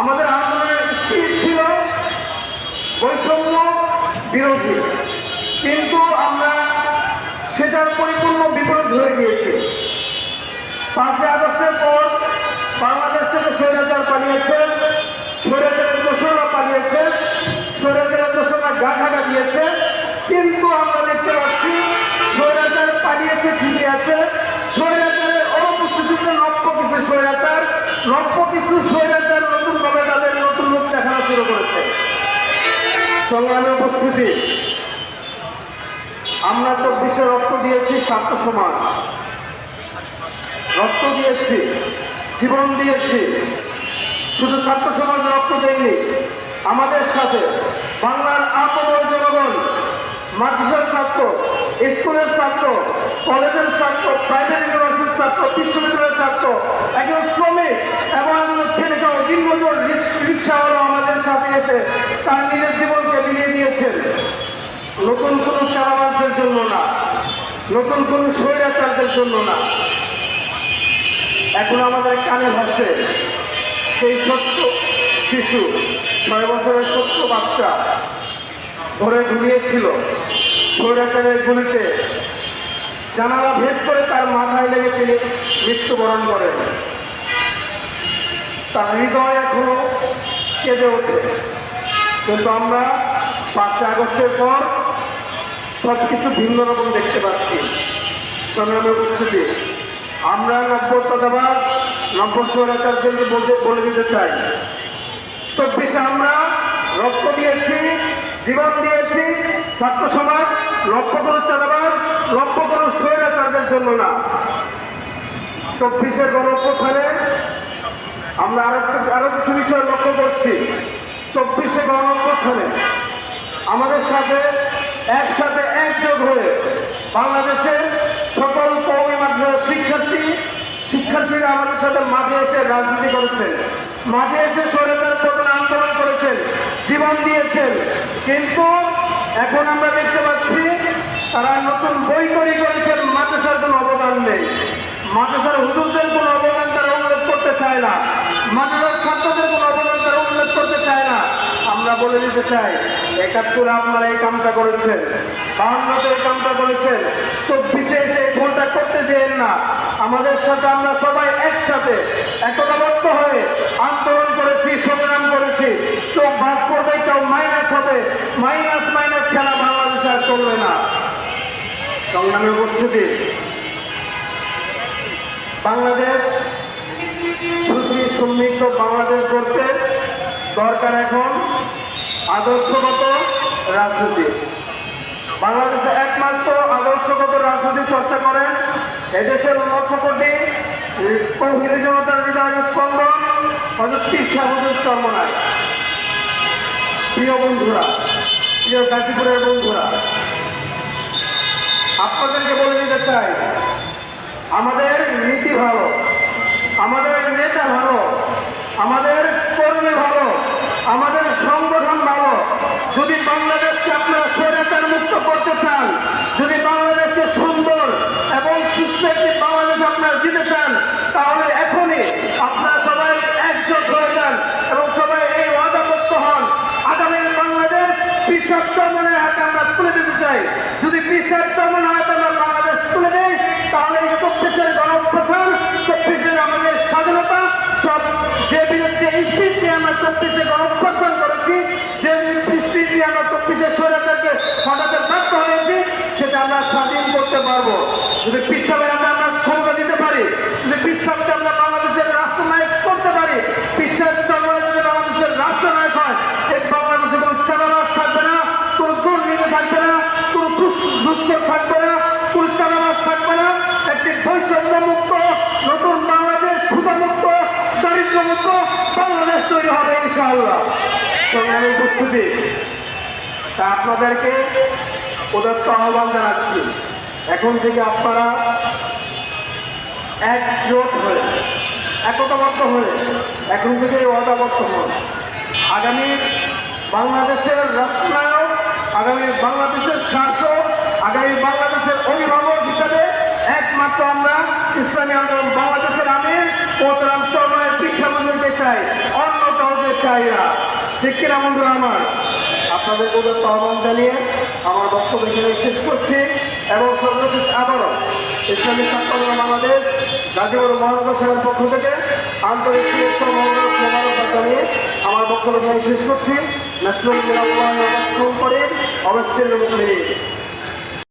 আমাদের আন্দোলনের স্থির ছিল, বৈষম্য বিরোধী। কিন্তু আমরা সেটার পরিপূর্ণ বিপরীত হয়ে গিয়েছি পাঁচই আগস্টের পর বাংলাদেশ থেকে স্বৈরাচার পালিয়েছে, স্বৈরাচারের দোষরা পালিয়েছে, স্বৈরাচারের দোষরা গা ঢাকা দিয়েছে কিন্তু আমরা সংগ্রামে উপস্থিতি। আমরা চব্বিশে রক্ত দিয়েছি ছাত্র সমাজ। রক্ত দিয়েছি, জীবন দিয়েছি। শুধু ছাত্র সমাজ রক্ত দেয়নি, আমাদের সাথে বাংলার আপন জনগণ, মাদ্রাসার ছাত্র, স্কুলের ছাত্র, কলেজের ছাত্র প্রাইভেট ইউনিভার্সিটির ছাত্র, বিশ্ববিদ্যালয়ের ছাত্র, একজন শ্রমিক এবং একজন খেলে খাওয়া দিনমজুর রিক্সাওয়ালা আমাদের সাথে এসে তার নতুন কোনো চারাবাসদের জন্য না। নতুন কোনো স্বৈরাচারদের জন্য না। এখন আমাদের কানে ভাসে সেই ছোট্ট শিশু ছয় বছরের ছোট্ট বাচ্চা ধরে ঘুরিয়েছিল স্বৈরাচারের গুলিতে জানালা ভেদ করে তার মাথায় লেগে তিনি মৃত্যুবরণ করেন। তার হৃদয় এখনও কেঁদে ওঠে। কিন্তু আমরা পাঁচই আগস্টের পর সব কিছু ভিন্ন রকম দেখতে পাচ্ছি। সংগ্রামের উপস্থিতি আমরা নব্য তদাবাদ নব্য স্বরাচারদেরকে বলতে বলে দিতে চাই। চব্বিশে আমরা রক্ত দিয়েছি, জীবন দিয়েছি, ছাত্র সমাজ লক্ষ্য করো চাঁদাবাদ লক্ষ্য করো স্বৈরাচারদের জন্য না। চব্বিশে গণপ্রথানে আমরা আরও আরও কিছু বিষয় লক্ষ্য করছি। চব্বিশে গণপ্রথানে আমাদের সাথে একসাথে একযোগ হয়ে বাংলাদেশের সকল কৌমি মাদ্রাসার শিক্ষার্থী, শিক্ষার্থীরা আমাদের সাথে মাঠে এসে রাজনীতি করেছেন মাঠে এসে সরকার প্রধান আন্দোলন করেছেন, জীবন দিয়েছেন। কিন্তু এখন আমরা দেখতে পাচ্ছি তারা নতুন বই তৈরি করেছেন, মাদ্রাসার কোনো অবদান নেই। মাদ্রাসার হুজুরদের কোনো অবদান তারা উল্লেখ করতে চায় না। মাদ্রাসার ছাত্রদের কোনো অবদান তারা উল্লেখ করতে চায় না আমরা বলে দিতে চাই। একাত্তরে আপনারা এই কামটা করেছেন। বাহান্নতে এই কামটা করেছেন। চব্বিশে এসে এই ভুলটা করতে চেয়েন না। আমাদের সাথে আমরা সবাই একসাথে একতাবদ্ধ হয়ে আন্দোলন করেছি, সংগ্রাম করেছি। কেউ ভাগ করবে কেউ, মাইনাস হবে। মাইনাস মাইনাস খেলা বাংলাদেশে আর চলবে না। সংগ্রামের উপস্থিতি। বাংলাদেশ সুখী সমৃদ্ধ বাংলাদেশ করতে দরকার এখন। আদর্শগত রাজনীতি। বাংলাদেশে একমাত্র আদর্শগত রাজনীতি চর্চা করেন এদেশের লক্ষ কোটি কৌহিলী জনতার হৃদয় স্পন্দন অযুক্তি শাহুদুর চর্মনায়। প্রিয় বন্ধুরা, প্রিয় গাজীপুরের বন্ধুরা, আপনাদেরকে বলে দিতে চাই, আমাদের নীতি ভালো, আমাদের নেতা ভালো, আমাদের কর্মী ভালো যদি বাংলাদেশকে আপনারা স্বৈরাচার মুক্ত করতে চান, যদি বাংলাদেশকে সুন্দর এবং সুস্থ বাংলাদেশ আপনারা দিতে চান, তাহলে এখনই আপনারা সবাই একজোট হয়ে যান এবং সবাই এই ওয়াদাবদ্ধ হন। আগামী বাংলাদেশ পিসাব চর্মনের হাতে আমরা তুলে দিতে চাই। যদি পিসাব চর্মনের হাতে আমরা বাংলাদেশ তুলে দেই, তাহলে এই চব্বিশের গণপ্রধান চব্বিশের আমাদের স্বাধীনতা, সব যে বিরুদ্ধে স্পিড নিয়ে আমরা চব্বিশে যদি পিসাবের হাতে আমরা ক্ষমতা দিতে পারি, যদি পিসাবকে আমরা বাংলাদেশের রাষ্ট্রনায়ক করতে পারি পিসাব চর্মনের যদি বাংলাদেশের রাষ্ট্রনায়ক হয়, এই বাংলাদেশে কোনো চালাবাস থাকবে না, কোনো দুর্নীতি থাকবে না, কোনো দুষ্কর থাকবে না, কোনো চালাবাস থাকবে না। একটি বৈষম্য মুক্ত নতুন বাংলাদেশ ক্ষুদামুক্ত দারিদ্র্যমুক্ত বাংলাদেশ তৈরি হবে, ইনশাআল্লাহ। সংগ্রামী উপস্থিতি, তা আপনাদেরকে উদত্ত আহ্বান জানাচ্ছি। এখন থেকে আপনারা একজোট হয়ে, একতাবদ্ধ হয়ে এখন থেকে ওয়াদাবদ্ধ হন। আগামী বাংলাদেশের রাষ্ট্রনায়ক, আগামী বাংলাদেশের শাসক, আগামী বাংলাদেশের অভিভাবক হিসাবে একমাত্র আমরা ইসলামী আন্দোলন বাংলাদেশের আমির মোহতরাম চরমায় বিশ্বাবুজুরকে চাই, অন্য কাউকে চাই না। ঠিক কিনা বন্ধুরা আমার? আপনাদের উদ্যোগ আহ্বান জানিয়ে আমার বক্তব্য এখানে শেষ করছি। এবং সর্বশেষ আবারও ইসলামী ছাত্র বাংলাদেশ, গাজীপুর মহানগর সাহেবের পক্ষ থেকে আন্তরিক শুভেচ্ছা মহানগর জানিয়ে আমার বক্তব্য শেষ করছি। ন্যাশনাল করে অবশ্যই